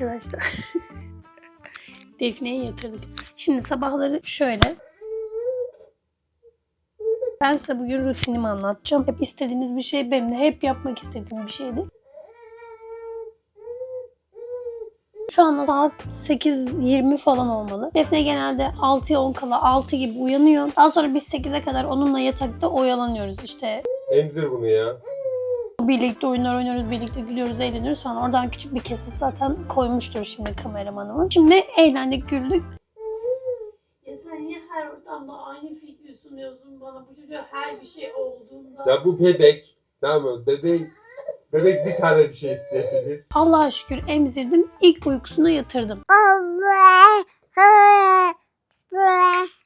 arkadaşlar. Defne'yi yatırdık. Şimdi sabahları şöyle. Ben size bugün rutinimi anlatacağım. Hep istediğiniz bir şey benim de hep yapmak istediğim bir şeydi. Şu anda saat 8.20 falan olmalı. Defne genelde 6'ya 10 kala 6 gibi uyanıyor. Daha sonra biz 8'e kadar onunla yatakta oyalanıyoruz. İşte Emzir bunu ya. Birlikte oyunlar oynuyoruz, birlikte gülüyoruz, eğleniyoruz falan. Oradan küçük bir kesit zaten koymuştur şimdi kameramanımız. Şimdi eğlendik, güldük. Ya sen niye her ortamda aynı fikri sunuyorsun bana? Bu çocuğa her bir şey olduğunda. Ya bu bebek. Ne yapıyorsun? Bebek. Bebek bir tane bir şey isteyebilir. Allah'a şükür emzirdim. İlk uykusuna yatırdım.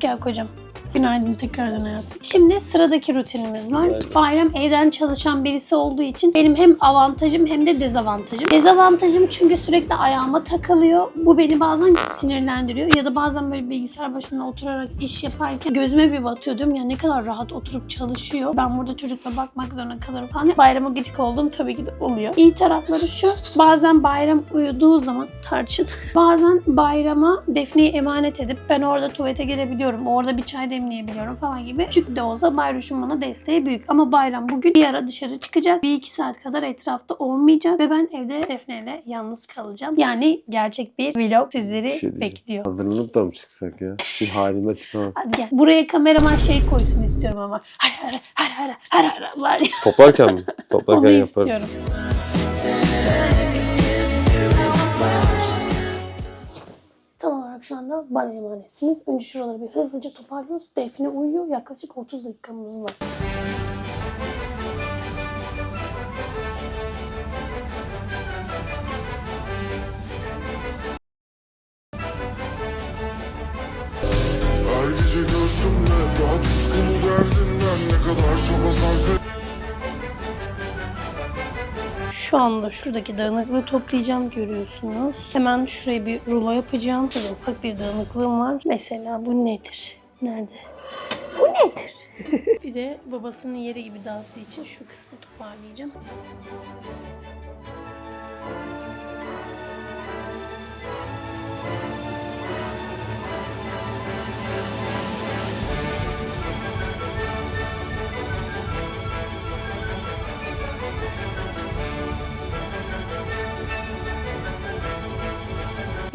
Gel kocam. Günaydın tekrardan hayatım. Şimdi sıradaki rutinimiz var. Evet. Bayram evden çalışan birisi olduğu için benim hem avantajım hem de dezavantajım. Dezavantajım çünkü sürekli ayağıma takılıyor. Bu beni bazen sinirlendiriyor. Ya da bazen böyle bilgisayar başında oturarak iş yaparken gözüme bir batıyor diyorum ya ne kadar rahat oturup çalışıyor. Ben burada çocukla bakmak zorunda kalırım falan. Bayrama gıcık olduğum tabii ki de oluyor. İyi tarafları şu. Bazen bayram uyuduğu zaman tarçın. Bazen bayrama Defne'yi emanet edip ben orada tuvalete gelebiliyorum. Orada bir çay demleyebiliyorum falan gibi. Küçük de olsa Bayruş'un bana desteği büyük. Ama bayram bugün bir ara dışarı çıkacak. Bir iki saat kadar etrafta olmayacak. Ve ben evde Defne'yle yalnız kalacağım. Yani gerçek bir vlog sizleri Bir şey bekliyor. Hazırlanıp da mı çıksak ya? Şu halime tipe. Hadi gel. Buraya kameraman şey koysun istiyorum ama. Har har har har har har var ya. Toplarken mi? Onu Toplarken yaparız. istiyorum. Bana emanetsiniz. Önce şuraları bir hızlıca toparlıyoruz. Defne uyuyor. Yaklaşık 30 dakikamız var. Şu anda şuradaki dağınıklığı toplayacağım görüyorsunuz. Hemen şuraya bir rulo yapacağım. Şurada ufak bir dağınıklığım var. Mesela bu nedir? Nerede? Bu nedir? bir de babasının yeri gibi dağıttığı için şu kısmı toparlayacağım.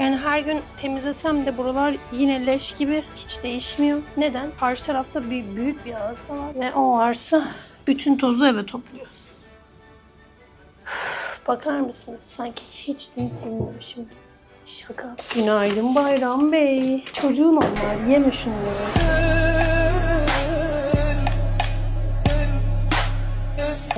Yani her gün temizlesem de buralar yine leş gibi hiç değişmiyor. Neden? Karşı tarafta bir büyük bir arsa var ve o arsa bütün tozu eve topluyor. Bakar mısınız? Sanki hiç dün silmemişim. Şaka. Günaydın Bayram Bey. Çocuğun onlar. Yeme şunları.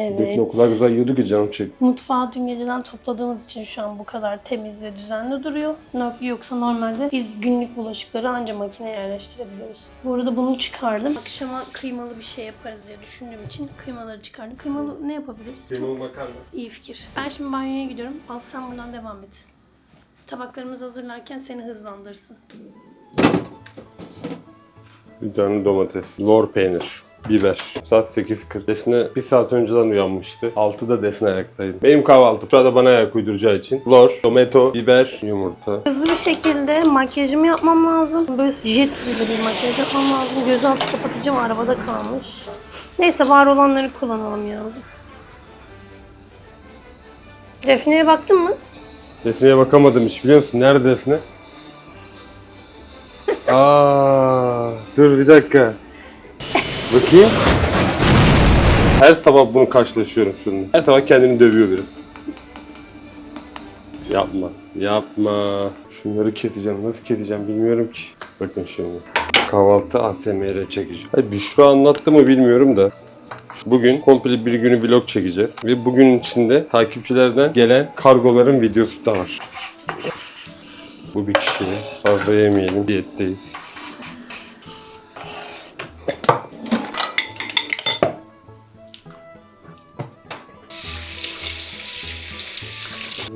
Evet. O kadar güzel yiyordu ki canım çekti. Mutfağı dün geceden topladığımız için şu an bu kadar temiz ve düzenli duruyor. Yoksa normalde biz günlük bulaşıkları anca makineye yerleştirebiliyoruz. Bu arada bunu çıkardım. Akşama kıymalı bir şey yaparız diye düşündüğüm için kıymaları çıkardım. Kıymalı ne yapabiliriz? Çok makarna. iyi fikir. Ben şimdi banyoya gidiyorum. Al sen buradan devam et. Tabaklarımızı hazırlarken seni hızlandırsın. Bir tane domates. Lor peynir. Biber. Saat 8.40. Defne bir saat önceden uyanmıştı. 6'da Defne ayaktaydı. Benim kahvaltım. Şu anda bana ayak uyduracağı için. Lor, tomato, biber, yumurta. Hızlı bir şekilde makyajımı yapmam lazım. Böyle jet hızlı bir makyaj yapmam lazım. Gözaltı kapatacağım arabada kalmış. Neyse var olanları kullanalım ya. Defne'ye baktın mı? Defne'ye bakamadım hiç biliyor musun? Nerede Defne? Aa, dur bir dakika. Bakayım. Her sabah bunu karşılaşıyorum şununla. Her sabah kendini dövüyor biraz. Yapma. Yapma. Şunları keseceğim. Nasıl keseceğim bilmiyorum ki. Bakın şimdi. Kahvaltı ASMR çekeceğim. Hayır, Büşra anlattı mı bilmiyorum da. Bugün komple bir günü vlog çekeceğiz. Ve bugün içinde takipçilerden gelen kargoların videosu da var. Bu bir kişi. Fazla yemeyelim. Diyetteyiz.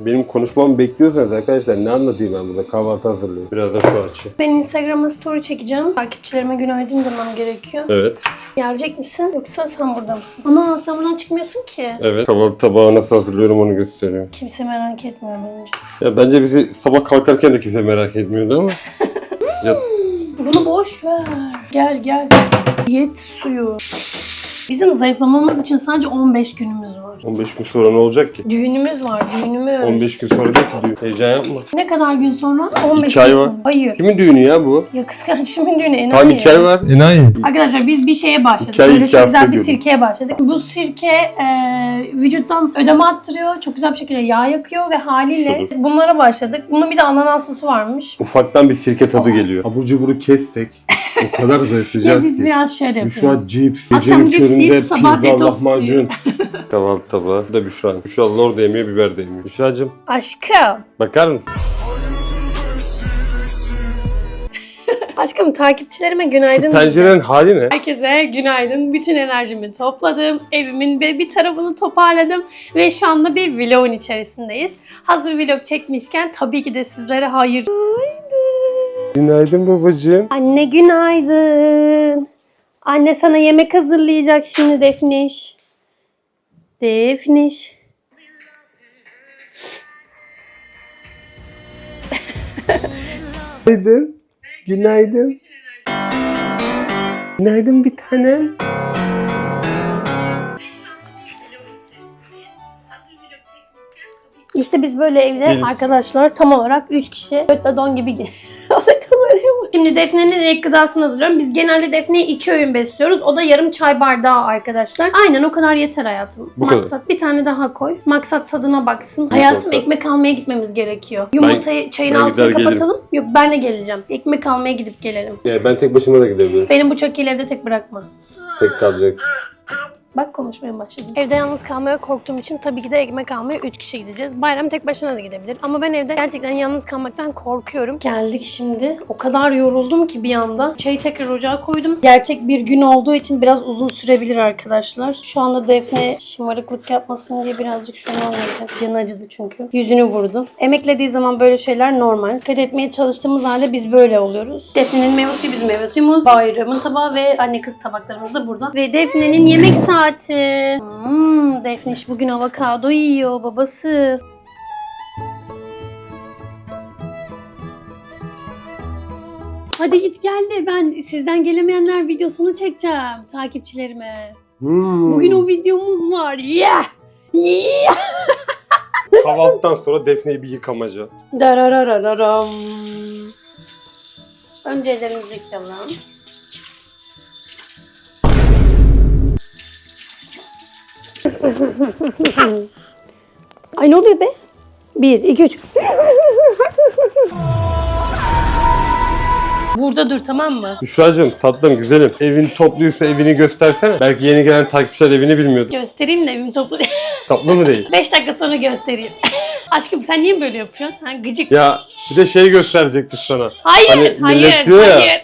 Benim konuşmamı bekliyorsanız arkadaşlar ne anlatayım ben burada? Kahvaltı hazırlıyorum. Biraz da şu açı. Ben Instagram'a story çekeceğim. Takipçilerime günaydın demem gerekiyor. Evet. Gelecek misin yoksa sen burada mısın? Ama sen buradan çıkmıyorsun ki. Evet. Kahvaltı tabağı nasıl hazırlıyorum onu gösteriyorum. Kimse merak etmiyor bence. Ya bence bizi sabah kalkarken de kimse merak etmiyordu ama. ya Bunu boş ver. Gel gel. Diyet suyu. Bizim zayıflamamız için sadece 15 günümüz var. 15 gün sonra ne olacak ki? Düğünümüz var, düğünümüz. 15 gün sonra değil ki düğün. Heyecan yapma. Ne kadar gün sonra? 15 İki ay gün var. sonra. Hayır. Kimin düğünü ya bu? Ya kız kardeşimin düğünü enayi. Tam 2 ay var. Enayi. Arkadaşlar biz bir şeye başladık. İki ay, Böyle iki çok hafta güzel bir diyordum. sirkeye başladık. Bu sirke e, vücuttan ödeme attırıyor. Çok güzel bir şekilde yağ yakıyor ve haliyle bunlara başladık. Bunun bir de ananaslısı varmış. Ufaktan bir sirke tadı geliyor. Abur cuburu kessek o kadar Ya zayıflayacağız biz ki. biraz şöyle Büşra yapıyoruz. cips, Akşam gecenin cips yiyip köründe sabah pizza, detoks lahmacun. Kahvaltı tabağı. Da Büşra'nın. Büşra lor da yemiyor, biber de yemiyor. Büşra'cığım Aşkım. bakar mısın? Aşkım takipçilerime günaydın. Şu pencerenin hali ne? Herkese günaydın. Bütün enerjimi topladım. Evimin bir, bir tarafını toparladım. Ve şu anda bir vlogun içerisindeyiz. Hazır vlog çekmişken tabii ki de sizlere hayır. Günaydın babacığım. Anne günaydın. Anne sana yemek hazırlayacak şimdi Defniş. Defniş. Günaydın. Günaydın. Günaydın bir tanem. İşte biz böyle evde Benim. arkadaşlar tam olarak 3 kişi götle don gibi O da. Şimdi Defne'nin ilk gıdasını hazırlıyorum. Biz genelde Defne'yi iki öğün besliyoruz. O da yarım çay bardağı arkadaşlar. Aynen o kadar yeter hayatım. Bu kadar. Maksat bir tane daha koy. Maksat tadına baksın. Büyük hayatım olsa. ekmek almaya gitmemiz gerekiyor. Yumurtayı çayın ben altına gider kapatalım. Yok ben de geleceğim. Ekmek almaya gidip gelelim. Ya ben tek başıma da gidebilirim. Benim bu çok iyi evde tek bırakma. Tek kalacaksın. Bak konuşmaya başladım. Evde yalnız kalmaya korktuğum için tabii ki de ekmek almaya 3 kişi gideceğiz. Bayram tek başına da gidebilir. Ama ben evde gerçekten yalnız kalmaktan korkuyorum. Geldik şimdi. O kadar yoruldum ki bir anda. Çayı tekrar ocağa koydum. Gerçek bir gün olduğu için biraz uzun sürebilir arkadaşlar. Şu anda Defne şımarıklık yapmasın diye birazcık şunu anlayacak. Canı acıdı çünkü. Yüzünü vurdu. Emeklediği zaman böyle şeyler normal. Dikkat etmeye çalıştığımız halde biz böyle oluyoruz. Defne'nin meyve suyu bizim meyve suyumuz. Bayramın tabağı ve anne kız tabaklarımız da burada. Ve Defne'nin yemek saati. Hmm, Defniş bugün avokado yiyor babası. Hadi git gel de ben sizden gelemeyenler videosunu çekeceğim takipçilerime. Hmm. Bugün o videomuz var. Yeah! Yeah! Kahvaltıdan sonra Defne'yi bir yıkamaca. Dararararam. Önce ellerimizi yıkayalım. Ay ne oluyor be? Bir, iki, üç. Burada dur tamam mı? Büşra'cığım tatlım güzelim. Evin topluysa evini göstersene. Belki yeni gelen takipçiler evini bilmiyordu. Göstereyim de evim toplu değil. Tatlı mı değil? 5 dakika sonra göstereyim. Aşkım sen niye böyle yapıyorsun? Ha, gıcık. Ya bir de şey gösterecektik sana. Hayır, Hani hayır, millet diyor ya, hayır.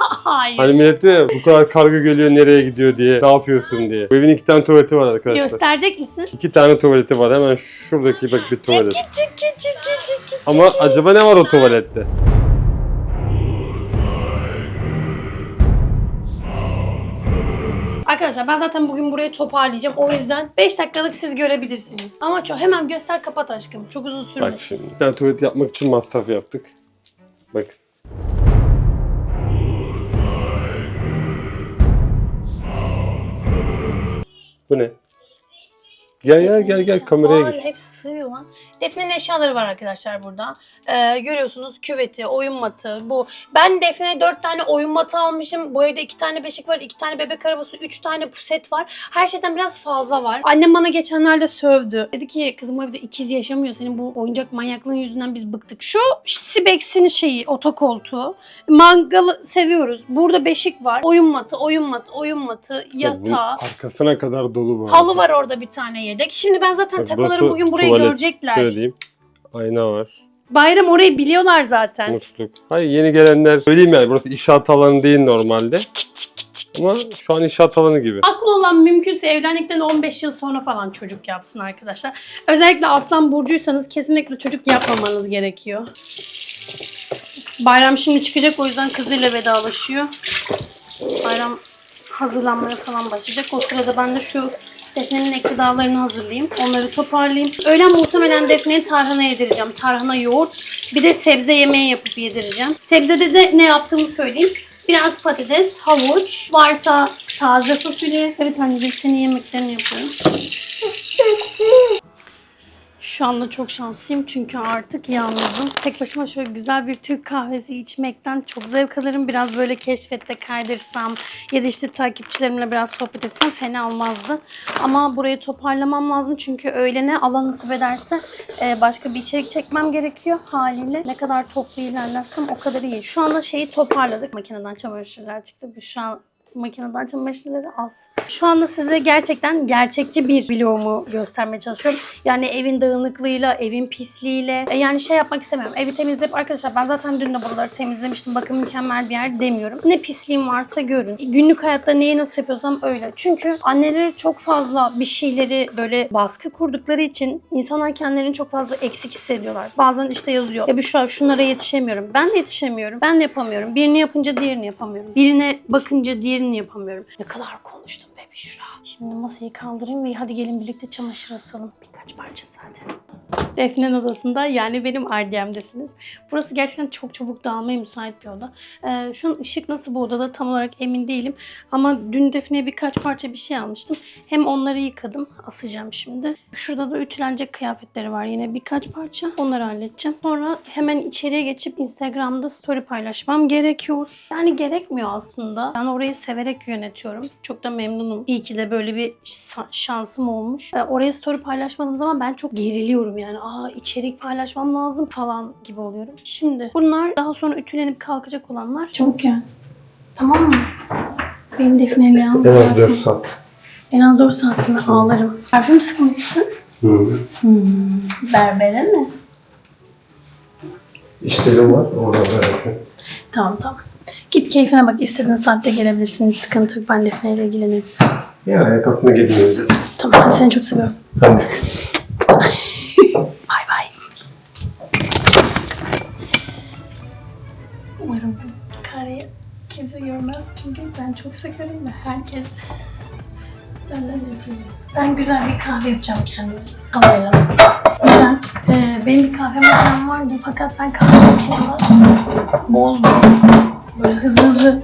hayır. Hani millet diyor ya bu kadar karga geliyor nereye gidiyor diye. Ne yapıyorsun diye. Bu evin iki tane tuvaleti var arkadaşlar. Gösterecek misin? İki tane tuvaleti var. Hemen şuradaki bak bir tuvalet. Çiki çiki çiki çiki. Ama acaba ne var o tuvalette? Arkadaşlar ben zaten bugün burayı toparlayacağım. O yüzden 5 dakikalık siz görebilirsiniz. Ama çok hemen göster kapat aşkım. Çok uzun Bak sürmez. şimdi. Bir tane tuvalet yapmak için masraf yaptık. Bak. Bu ne? Gel gel gel gel kameraya git. Hepsi sığıyor lan. Defne'nin eşyaları var arkadaşlar burada. Ee, görüyorsunuz küveti, oyun matı, bu. Ben Defne'ye 4 tane oyun matı almışım. Bu evde 2 tane beşik var, 2 tane bebek arabası, 3 tane puset var. Her şeyden biraz fazla var. Annem bana geçenlerde sövdü. Dedi ki kızım bu evde ikiz yaşamıyor. Senin bu oyuncak manyaklığın yüzünden biz bıktık. Şu Sibex'in şeyi, otokoltuğu. Mangalı seviyoruz. Burada beşik var. Oyun matı, oyun matı, oyun matı, yatağı. arkasına kadar dolu bu. Halı var orada bir tane yedek. Şimdi ben zaten Bak, burası bugün burayı tuvalet. görecekler. Şöyle diyeyim. Ayna var. Bayram orayı biliyorlar zaten. Musluk. Hayır yeni gelenler söyleyeyim yani burası inşaat alanı değil normalde. Ama şu an inşaat alanı gibi. Aklı olan mümkünse evlendikten 15 yıl sonra falan çocuk yapsın arkadaşlar. Özellikle Aslan Burcuysanız kesinlikle çocuk yapmamanız gerekiyor. Bayram şimdi çıkacak o yüzden kızıyla vedalaşıyor. Bayram hazırlanmaya falan başlayacak. O sırada ben de şu Defne'nin ek hazırlayayım. Onları toparlayayım. Öğlen muhtemelen Defne'ye tarhana yedireceğim. Tarhana yoğurt. Bir de sebze yemeği yapıp yedireceğim. Sebzede de ne yaptığımı söyleyeyim. Biraz patates, havuç, varsa taze fasulye. Evet anneciğim senin yemeklerini yapıyorum. Şu anda çok şanslıyım çünkü artık yalnızım. Tek başıma şöyle güzel bir Türk kahvesi içmekten çok zevk alırım. Biraz böyle keşfette kaydırsam ya da işte takipçilerimle biraz sohbet etsem fena olmazdı. Ama burayı toparlamam lazım çünkü öğlene Allah nasip ederse e, başka bir içerik çekmem gerekiyor haliyle. Ne kadar toplu ilerlersem o kadar iyi. Şu anda şeyi toparladık. Makineden çamaşırlar çıktı. Bu şu an makineden çamaşırları az. Şu anda size gerçekten gerçekçi bir vlogumu göstermeye çalışıyorum. Yani evin dağınıklığıyla, evin pisliğiyle. e, Yani şey yapmak istemiyorum. Evi temizleyip arkadaşlar ben zaten dün de buraları temizlemiştim. Bakın mükemmel bir yer demiyorum. Ne pisliğim varsa görün. Günlük hayatta neyi nasıl yapıyorsam öyle. Çünkü anneleri çok fazla bir şeyleri böyle baskı kurdukları için insanlar kendilerini çok fazla eksik hissediyorlar. Bazen işte yazıyor. Ya Büşra şunlara yetişemiyorum. Ben de yetişemiyorum. Ben de yapamıyorum. Birini yapınca diğerini yapamıyorum. Birine bakınca diğerini yapamıyorum. Ne kadar konuştum be Büşra. Şimdi masayı kaldırayım ve hadi gelin birlikte çamaşır asalım. Birkaç parça zaten. Defne'nin odasında yani benim ardiyemdesiniz. Burası gerçekten çok çabuk dağılmaya müsait bir oda. Ee, şu an ışık nasıl bu odada tam olarak emin değilim. Ama dün Defne'ye birkaç parça bir şey almıştım. Hem onları yıkadım. Asacağım şimdi. Şurada da ütülenecek kıyafetleri var yine birkaç parça. Onları halledeceğim. Sonra hemen içeriye geçip Instagram'da story paylaşmam gerekiyor. Yani gerekmiyor aslında. Ben orayı severek yönetiyorum. Çok da memnunum. İyi ki de böyle bir şa- şansım olmuş. Ee, oraya story paylaşmadığım zaman ben çok geriliyorum yani. Aa içerik paylaşmam lazım falan gibi oluyorum. Şimdi bunlar daha sonra ütülenip kalkacak olanlar. Çabuk yani. Tamam mı? Beni Defne'yle yalnız bırakma. saat. En az 4 saatinde ağlarım. Parfüm sıkmışsın. Berbere mi? İşlerim var orada. Tamam tamam. Git keyfine bak. İstediğin saatte gelebilirsin. Sıkıntı yok. Ben Defne ile ilgilenirim. Ya ayak altına gideyim zaten. Tamam seni çok seviyorum. Ben de. Bay bay. Umarım bu kareyi kimse görmez. Çünkü ben çok severim ve herkes benden nefret ediyor. Ben güzel bir kahve yapacağım kendime. Havayla. Ben, e, benim bir kahve makinem vardı fakat ben kahve makinemi bozdum. Böyle hızlı hızlı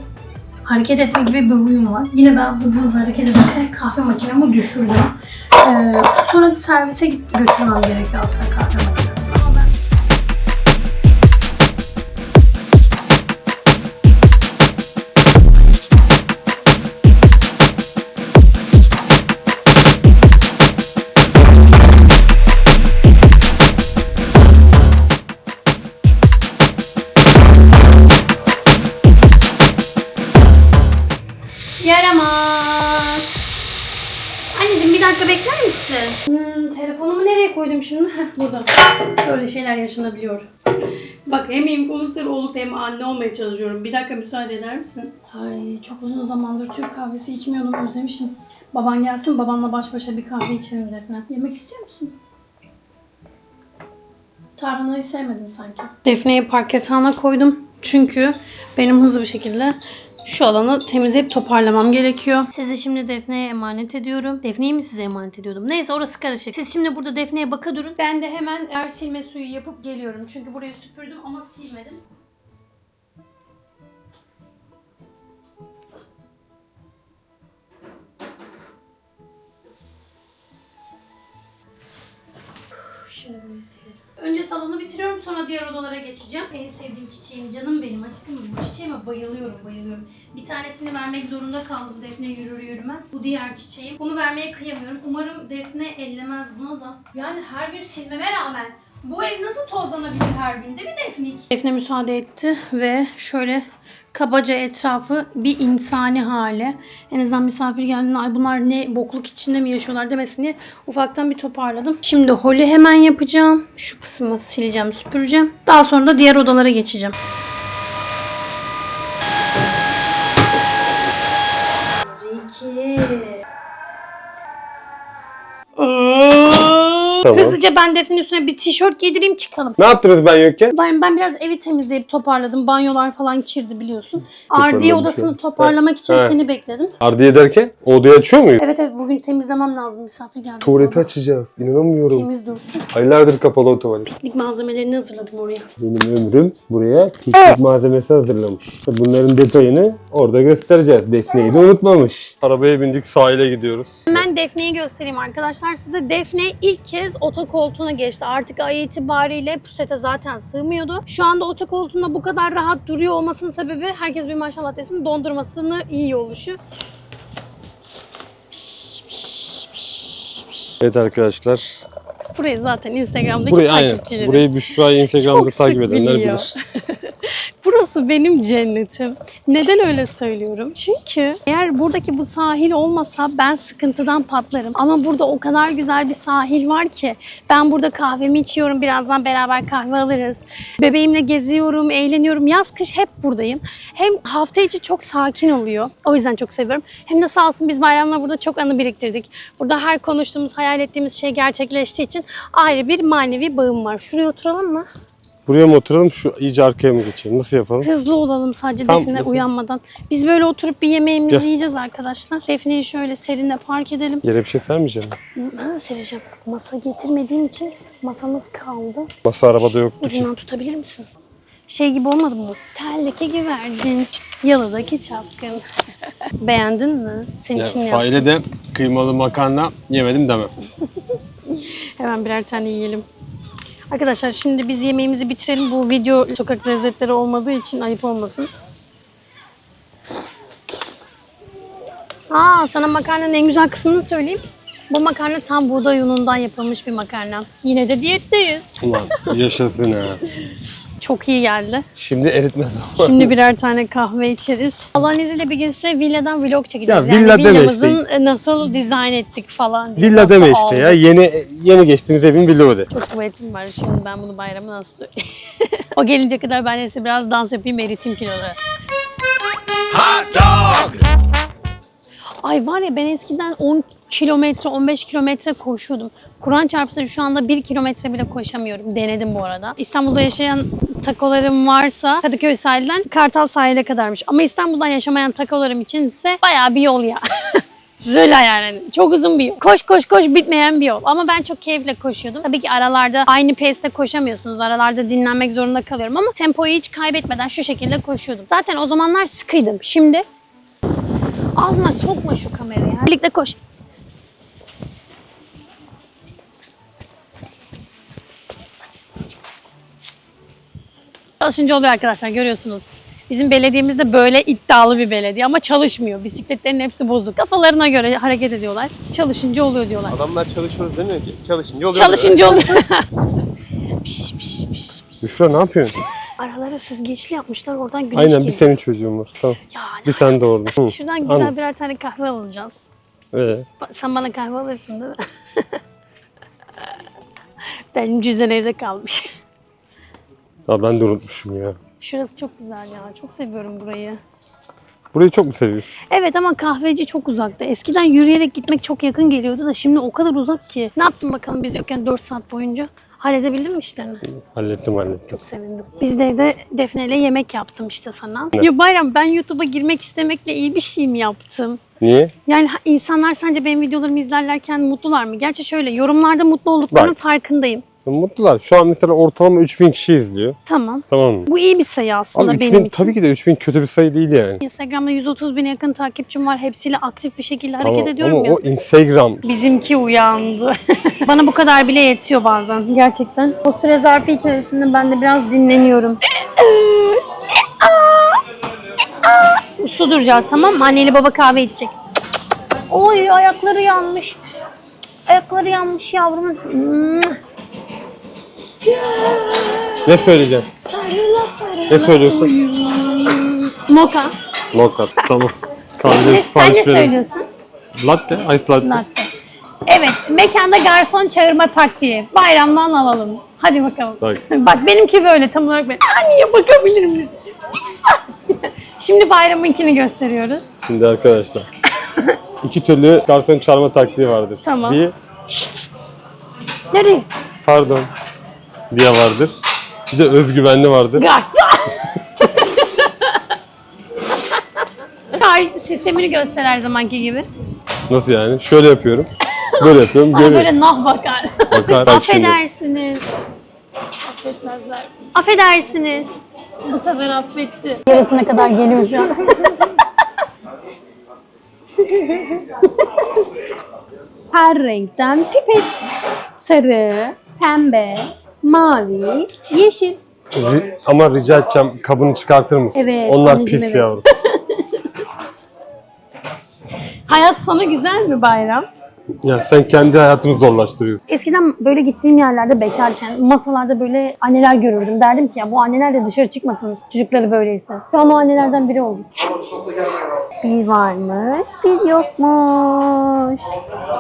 hareket etme gibi bir huyum var. Yine ben hızlı hızlı hareket ederken kahve makinemi düşürdüm. Ee, sonra servise götürmem gerekiyor aslında kahve makinesini. Yaramaz. Anneciğim bir dakika bekler misin? Hmm, telefonumu nereye koydum şimdi? Heh, burada. Böyle şeyler yaşanabiliyor. Bak hem influencer olup hem anne olmaya çalışıyorum. Bir dakika müsaade eder misin? Ay çok uzun zamandır Türk kahvesi içmiyordum özlemişim. Baban gelsin babanla baş başa bir kahve içelim Defne. Yemek istiyor musun? Tarhanayı sevmedin sanki. Defne'yi park yatağına koydum. Çünkü benim hızlı bir şekilde şu alanı temizleyip toparlamam gerekiyor. Sizi şimdi Defne'ye emanet ediyorum. Defne'yi mi size emanet ediyordum? Neyse orası karışık. Siz şimdi burada Defne'ye baka durun. Ben de hemen er silme suyu yapıp geliyorum. Çünkü burayı süpürdüm ama silmedim. Şimdi burayı silelim. Önce salonu bitiriyorum sonra diğer odalara geçeceğim. En sevdiğim çiçeğim, canım benim, aşkım. Bu çiçeğime bayılıyorum, bayılıyorum. Bir tanesini vermek zorunda kaldım Defne yürür yürümez. Bu diğer çiçeğim. Bunu vermeye kıyamıyorum. Umarım Defne ellemez buna da. Yani her gün silmeme rağmen bu ev nasıl tozlanabilir her gün değil mi Defnik? Defne müsaade etti ve şöyle Kabaca etrafı bir insani hale. En azından misafir geldiğinde ay bunlar ne bokluk içinde mi yaşıyorlar demesin diye ufaktan bir toparladım. Şimdi holü hemen yapacağım. Şu kısmı sileceğim, süpüreceğim. Daha sonra da diğer odalara geçeceğim. Tamam. Hızlıca ben Defne'nin üstüne bir tişört giydireyim çıkalım. Ne yaptınız ben yokken? Ben, ben biraz evi temizleyip toparladım. Banyolar falan kirdi biliyorsun. Ardiye ya. odasını toparlamak için seni bekledim. Ardiye derken o odayı açıyor muyum? Evet evet bugün temizlemem lazım misafir geldi. Tuvaleti açacağız. İnanamıyorum. Temiz dursun. Aylardır kapalı o tuvalet. Piknik malzemelerini hazırladım oraya. Benim ömrüm buraya piknik malzemesi hazırlamış. Bunların detayını orada göstereceğiz. Defne'yi de unutmamış. Arabaya bindik sahile gidiyoruz. Hemen Defne'yi göstereyim arkadaşlar size. Defne ilk kez otokoltuğuna geçti. Artık ay itibariyle pusete zaten sığmıyordu. Şu anda otokoltuğunda bu kadar rahat duruyor olmasının sebebi herkes bir maşallah desin dondurmasını iyi oluşu. Evet arkadaşlar. Burayı zaten Instagram'daki Burayı aynen. takipçilerim. Burayı Büşra'yı Instagram'da takip edenler biliyor. bilir. Burası benim cennetim. Neden öyle söylüyorum? Çünkü eğer buradaki bu sahil olmasa ben sıkıntıdan patlarım. Ama burada o kadar güzel bir sahil var ki ben burada kahvemi içiyorum. Birazdan beraber kahve alırız. Bebeğimle geziyorum, eğleniyorum. Yaz kış hep buradayım. Hem hafta içi çok sakin oluyor. O yüzden çok seviyorum. Hem de sağ olsun biz bayramla burada çok anı biriktirdik. Burada her konuştuğumuz, hayal ettiğimiz şey gerçekleştiği için ayrı bir manevi bağım var. Şuraya oturalım mı? Buraya mı oturalım şu iyice arkaya mı geçelim? Nasıl yapalım? Hızlı olalım sadece Tamam, Defne nasıl? uyanmadan. Biz böyle oturup bir yemeğimizi Gel. yiyeceğiz arkadaşlar. Defne'yi şöyle serinde park edelim. Yere bir şey sermeyeceğim. Ha, sereceğim. Masa getirmediğim için masamız kaldı. Masa arabada yoktu ki. Ucundan tutabilir misin? Şey gibi olmadı mı? Telleki güvercin, yalıdaki çapkın. Beğendin mi? Senin Ya, için yaptım. sahile de kıymalı makarna yemedim demem. Hemen birer tane yiyelim. Arkadaşlar şimdi biz yemeğimizi bitirelim. Bu video sokak lezzetleri olmadığı için ayıp olmasın. Aa sana makarnanın en güzel kısmını söyleyeyim. Bu makarna tam buğday unundan yapılmış bir makarna. Yine de diyetteyiz. Ulan yaşasın ha. Çok iyi geldi. Şimdi eritme zamanı. Şimdi birer tane kahve içeriz. Allah'ın izniyle bir gün size villadan vlog çekeceğiz. Ya yani villa villamızın nasıl dizayn ettik falan diye. Villa deme işte ya. aldık. Yeni yeni geçtiğimiz evin villa de. Çok tuvaletim var. Şimdi ben bunu bayramı nasıl o gelince kadar ben size biraz dans yapayım, eriteyim kiloları. Ay var ya ben eskiden 10 kilometre, 15 kilometre koşuyordum. Kur'an çarpsın şu anda 1 kilometre bile koşamıyorum. Denedim bu arada. İstanbul'da yaşayan takolarım varsa Kadıköy sahilden Kartal sahile kadarmış. Ama İstanbul'dan yaşamayan takolarım için ise bayağı bir yol ya. Söyle yani. Çok uzun bir yol. Koş koş koş bitmeyen bir yol. Ama ben çok keyifle koşuyordum. Tabii ki aralarda aynı pace'te koşamıyorsunuz. Aralarda dinlenmek zorunda kalıyorum ama tempoyu hiç kaybetmeden şu şekilde koşuyordum. Zaten o zamanlar sıkıydım. Şimdi ağzına sokma şu kamerayı. Birlikte koş. Çalışınca oluyor arkadaşlar görüyorsunuz. Bizim belediyemiz de böyle iddialı bir belediye ama çalışmıyor. Bisikletlerin hepsi bozuk. Kafalarına göre hareket ediyorlar. Çalışınca oluyor diyorlar. Adamlar çalışıyoruz demiyor ki. Çalışınca oluyor. Çalışınca oluyor. Piş, piş, piş. Büşra ne yapıyorsun? Aralara süzgeçli yapmışlar oradan güneş Aynen bir geliyor. senin çocuğun var. Tamam. Ya, Bir sen de orada. Hı. Şuradan güzel Anladım. birer tane kahve alacağız. Ee, Sen bana kahve alırsın değil mi? Benim cüzdan evde kalmış. Ya ben de unutmuşum ya. Şurası çok güzel ya. Çok seviyorum burayı. Burayı çok mu seviyorsun? Evet ama kahveci çok uzakta. Eskiden yürüyerek gitmek çok yakın geliyordu da şimdi o kadar uzak ki. Ne yaptın bakalım biz yokken 4 saat boyunca? Halledebildin mi işlerini? Hallettim hallettim. Çok sevindim. Biz de evde Defne ile yemek yaptım işte sana. Evet. Ya Bayram ben YouTube'a girmek istemekle iyi bir şey mi yaptım? Niye? Yani ha- insanlar sence benim videolarımı izlerlerken mutlular mı? Gerçi şöyle yorumlarda mutlu olduklarının farkındayım. Mutlular. Şu an mesela ortalama 3000 kişi izliyor. Tamam. Tamam mı? Bu iyi bir sayı aslında Abi benim 3000 için. tabii ki de 3000 kötü bir sayı değil yani. Instagram'da 130 bin yakın takipçim var. Hepsiyle aktif bir şekilde hareket Tamam, ediyorum ama ya. o Instagram. Bizimki uyandı. Bana bu kadar bile yetiyor bazen gerçekten. O süre zarfı içerisinde ben de biraz dinleniyorum. Su duracağız tamam mı? Anneyle baba kahve içecek. Oy ayakları yanmış. Ayakları yanmış yavrumun. Ne söyleyeceğim? Sarıla sarıla Ne söylüyorsun? Moka. Mocha. Tamam. Ne, sen ne söylüyorsun? Latte, ice latte. Latte. Evet, mekanda garson çağırma taktiği. Bayramdan alalım. Hadi bakalım. Bak. Bak benimki böyle tam olarak ben. Anneye bakabilir misin? Şimdi bayramınkini gösteriyoruz. Şimdi arkadaşlar. iki türlü garson çağırma taktiği vardır. Tamam. Bir Nereye? pardon diye vardır. Bir de özgüvenli vardır. Garson! Tarih sistemini göster her zamanki gibi. Nasıl yani? Şöyle yapıyorum. Böyle yapıyorum. Sana böyle nah bakar. Bakar bak şimdi. Affedersiniz. Affetmezler. Affedersiniz. Bu sefer affetti. Yarısına kadar geliyor şu an. Her renkten pipet. Sarı, pembe, mavi, yeşil. Ri- Ama rica edeceğim kabını çıkartır mısın? Evet, Onlar anneciğim, pis evet. yavrum. Hayat sana güzel mi bayram? Ya sen kendi hayatını zorlaştırıyorsun. Eskiden böyle gittiğim yerlerde bekarken masalarda böyle anneler görürdüm. Derdim ki ya bu anneler de dışarı çıkmasın çocukları böyleyse. Şu an o annelerden biri oldum. Bir varmış, bir yokmuş.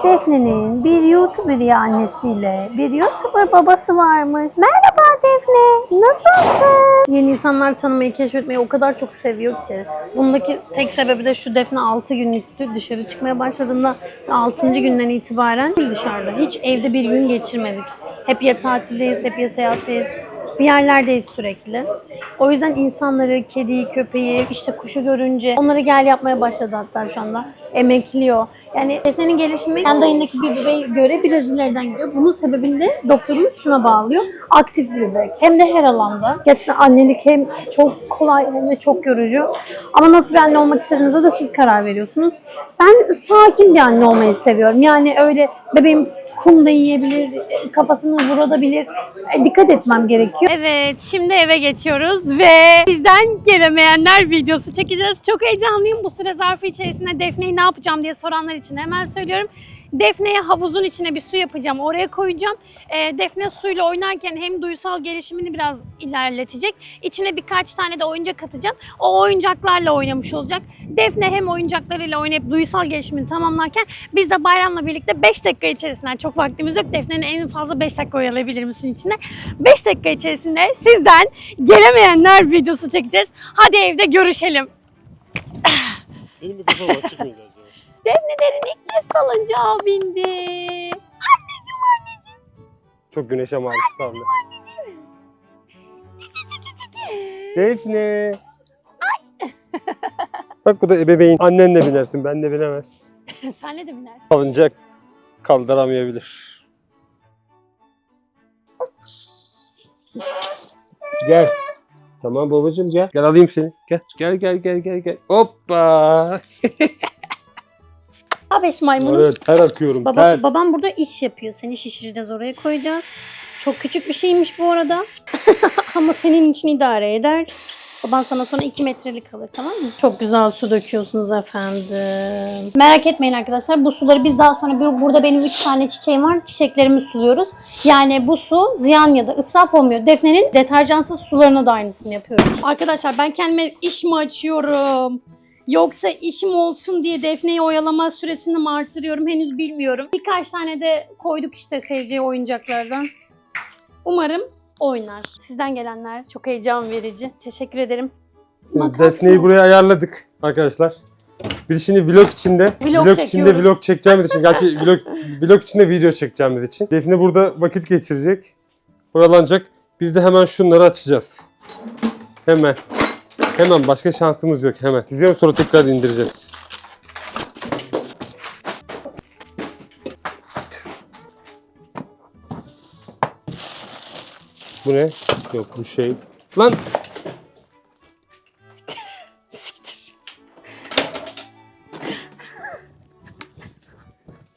Defne'nin bir YouTuber annesiyle bir YouTuber babası varmış. Merhaba Defne, nasılsın? Yeni insanlar tanımayı, keşfetmeyi o kadar çok seviyor ki. Bundaki tek sebebi de şu Defne 6 günlüktü. Dışarı çıkmaya başladığında 6. günden itibaren dışarıda. Hiç evde bir gün geçirmedik. Hep ya tatildeyiz, hep ya seyahatteyiz. Bir yerlerdeyiz sürekli. O yüzden insanları, kediyi, köpeği, işte kuşu görünce onları gel yapmaya başladı hatta şu anda. Emekliyor. Yani Defne'nin gelişimi kendi ayındaki bir bebeğe göre biraz ileriden gidiyor. Bunun sebebini de doktorumuz şuna bağlıyor. Aktif bir bebek. Hem de her alanda. Gerçekten annelik hem çok kolay hem de çok yorucu. Ama nasıl bir anne olmak istediğinize de siz karar veriyorsunuz. Ben sakin bir anne olmayı seviyorum. Yani öyle bebeğim kum da yiyebilir, e, kafasını vurabilir. E, Dikkat etmem gerekiyor. Evet, şimdi eve geçiyoruz ve bizden gelemeyenler videosu çekeceğiz. Çok heyecanlıyım. Bu süre zarfı içerisinde Defne'yi ne yapacağım diye soranlar için hemen söylüyorum. Defne'ye havuzun içine bir su yapacağım. Oraya koyacağım. E, Defne suyla oynarken hem duysal gelişimini biraz ilerletecek. İçine birkaç tane de oyuncak atacağım. O oyuncaklarla oynamış olacak. Defne hem oyuncaklarıyla oynayıp duysal gelişimini tamamlarken biz de bayramla birlikte 5 dakika içerisinde çok vaktimiz yok. Defne'nin en fazla 5 dakika oyalayabilir misin içinde? 5 dakika içerisinde sizden gelemeyenler videosu çekeceğiz. Hadi evde görüşelim. Benim mikrofon açık mıydı? Defne'lerin ilk kez salıncağa bindi. Anneciğim anneciğim Çok güneşe maruz kaldı. anneciğim. Çiki çiki çiki. Defne. Bak bu da ebeveyn. Annenle binersin, ben de binemez. Senle de biner. Alınacak kaldıramayabilir. Gel. Tamam babacığım gel. Gel alayım seni. Gel. Gel gel gel gel gel. Hoppa. Abeş maymunu. Evet ter akıyorum Baba, ter. babam burada iş yapıyor. Seni şişireceğiz oraya koyacağız. Çok küçük bir şeymiş bu arada. Ama senin için idare eder. Baban sana sonra 2 metrelik alır tamam mı? Çok güzel su döküyorsunuz efendim. Merak etmeyin arkadaşlar. Bu suları biz daha sonra bir- burada benim 3 tane çiçeğim var. Çiçeklerimi suluyoruz. Yani bu su ziyan ya da ısraf olmuyor. Defne'nin deterjansız sularına da aynısını yapıyoruz. Arkadaşlar ben kendime iş mi açıyorum? Yoksa işim olsun diye Defne'yi oyalama süresini mi arttırıyorum henüz bilmiyorum. Birkaç tane de koyduk işte seveceği oyuncaklardan. Umarım oynar. Sizden gelenler çok heyecan verici. Teşekkür ederim. Makas Defne'yi mı? buraya ayarladık arkadaşlar. Bir şimdi vlog içinde, Vlog vlog, içinde vlog çekeceğimiz için, gerçi vlog, vlog içinde video çekeceğimiz için. Defne burada vakit geçirecek, oyalanacak. Biz de hemen şunları açacağız. Hemen. Hemen başka şansımız yok hemen. Sizden sonra tekrar indireceğiz. Bu ne? Yok bu şey. Lan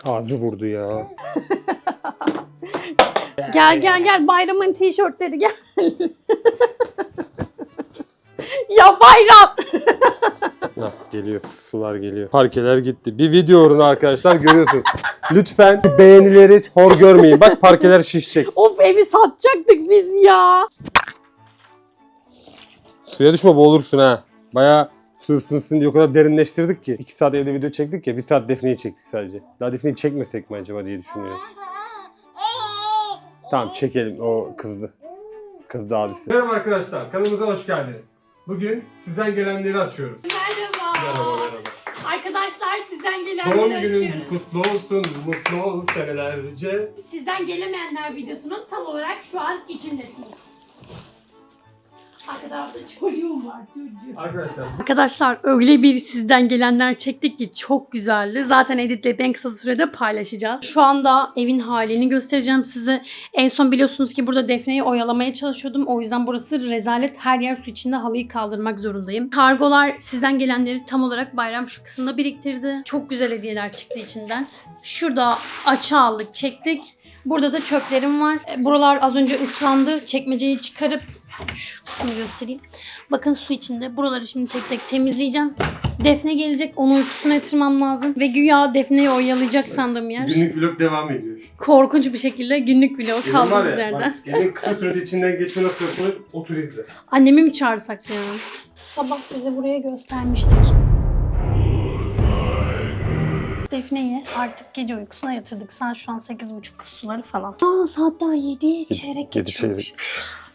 ağzı vurdu ya. Gel gel gel bayramın tişörtleri gel. Ya bayram. Hah, geliyor. Sular geliyor. Parkeler gitti. Bir video uğruna arkadaşlar görüyorsun. Lütfen beğenileri hor görmeyin. Bak parkeler şişecek. Of evi satacaktık biz ya. Suya düşme boğulursun ha. Baya Su ısınsın diye o kadar derinleştirdik ki. 2 saat evde video çektik ya. 1 saat Defne'yi çektik sadece. Daha Defne'yi çekmesek mi acaba diye düşünüyorum. Tamam çekelim. O kızdı. Kızdı abisi. Merhaba arkadaşlar. Kanalımıza hoş geldiniz. Bugün sizden gelenleri açıyoruz. Merhaba. Merhaba merhaba. Arkadaşlar sizden Doğum gelenleri günün açıyoruz. kutlu olsun. Mutlu ol senelerce. Sizden gelemeyenler videosunun tam olarak şu an içindesiniz. Arka tarafta çocuğum var çocuğum. Arkadaşlar Arkadaşlar öyle bir sizden gelenler çektik ki çok güzeldi. Zaten editleyip en kısa sürede paylaşacağız. Şu anda evin halini göstereceğim size. En son biliyorsunuz ki burada Defne'yi oyalamaya çalışıyordum. O yüzden burası rezalet. Her yer su içinde halıyı kaldırmak zorundayım. Kargolar sizden gelenleri tam olarak bayram şu kısımda biriktirdi. Çok güzel hediyeler çıktı içinden. Şurada açı aldık, çektik. Burada da çöplerim var. E, Buralar az önce ıslandı. Çekmeceyi çıkarıp şu kısmı göstereyim. Bakın su içinde. Buraları şimdi tek tek temizleyeceğim. Defne gelecek. Onu uykusuna yatırmam lazım. Ve güya Defne'yi oyalayacak sandığım yer. günlük vlog devam ediyor. Korkunç bir şekilde günlük vlog Benim var kaldığımız ya, yerden. bak, kısa sürede içinden geçme nasıl yapılır? Otur izle. Annemi mi çağırsak ya? Sabah size buraya göstermiştik. Defne'yi artık gece uykusuna yatırdık. Saat şu an 8.30 suları falan. Aa saat daha 7 çeyrek Yedi geçiyormuş. çeyrek.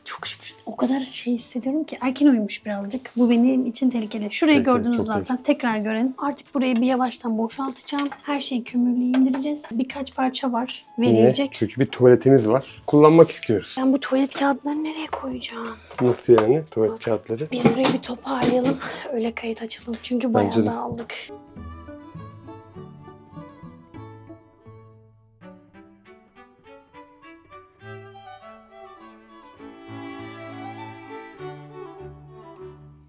Çok şükür. O kadar şey hissediyorum ki erken uyumuş birazcık. Bu benim için tehlikeli. Şurayı Tehlikeli, gördünüz zaten. Tekrar görelim. Artık burayı bir yavaştan boşaltacağım. Her şeyi kömürlüğe indireceğiz. Birkaç parça var. Niye? Verilecek. Çünkü bir tuvaletimiz var. Kullanmak istiyoruz. Ben bu tuvalet kağıtlarını nereye koyacağım? Nasıl yani tuvalet kağıtları? Biz burayı bir toparlayalım. Öyle kayıt açalım. Çünkü bayağı Bence de. dağıldık.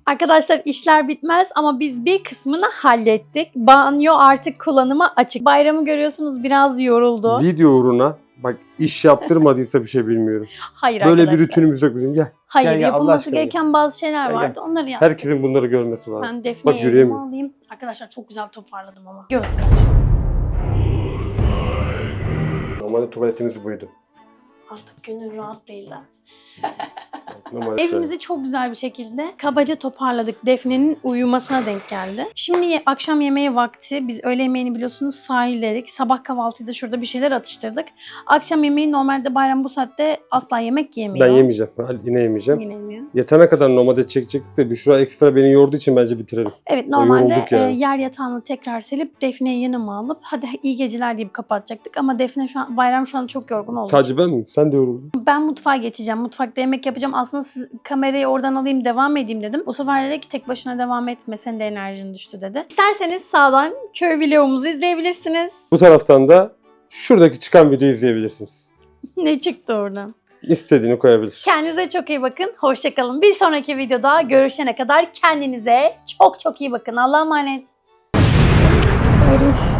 Arkadaşlar işler bitmez ama biz bir kısmını hallettik. Banyo artık kullanıma açık. Bayramı görüyorsunuz biraz yoruldu. Video uğruna bak iş yaptırmadıysa bir şey bilmiyorum. Hayır Böyle bir arkadaşlar. rutinimiz yok bizim. Gel. Hayır Gel, gel, yapılması gereken bazı şeyler Gel, vardı. Onları yaptık. Herkesin bunları görmesi lazım. Ben Bak, Defne'yi elime yürüyemiyor. alayım. Arkadaşlar çok güzel toparladım ama. Göster. Normalde tuvaletimiz buydu. Artık gönül rahat değiller. Evimizi çok güzel bir şekilde kabaca toparladık. Defne'nin uyumasına denk geldi. Şimdi ye- akşam yemeği vakti. Biz öğle yemeğini biliyorsunuz sahildedik. Sabah kahvaltıda şurada bir şeyler atıştırdık. Akşam yemeği normalde bayram bu saatte asla yemek yemiyor. Ben yemeyeceğim. Ben yine yemeyeceğim. Yine yemiyor. Yetene kadar nomade çekecektik de Büşra ekstra beni yorduğu için bence bitirelim. Evet normalde yorulduk e, yani. yer yatağını tekrar selip Defne'yi yanıma alıp hadi iyi geceler deyip kapatacaktık. Ama Defne şu an bayram şu an çok yorgun oldu. Sadece ben mi? Sen de yoruldun. Ben mutfağa geçeceğim. Mutfakta yemek yapacağım. Aslında siz kamerayı oradan alayım devam edeyim dedim. Bu sefer dedi ki tek başına devam etme. Senin de enerjin düştü dedi. İsterseniz sağdan köy vlogumuzu izleyebilirsiniz. Bu taraftan da şuradaki çıkan videoyu izleyebilirsiniz. ne çıktı oradan? İstediğini koyabilir. Kendinize çok iyi bakın. Hoşçakalın. Bir sonraki videoda görüşene kadar kendinize çok çok iyi bakın. Allah'a emanet. Elif.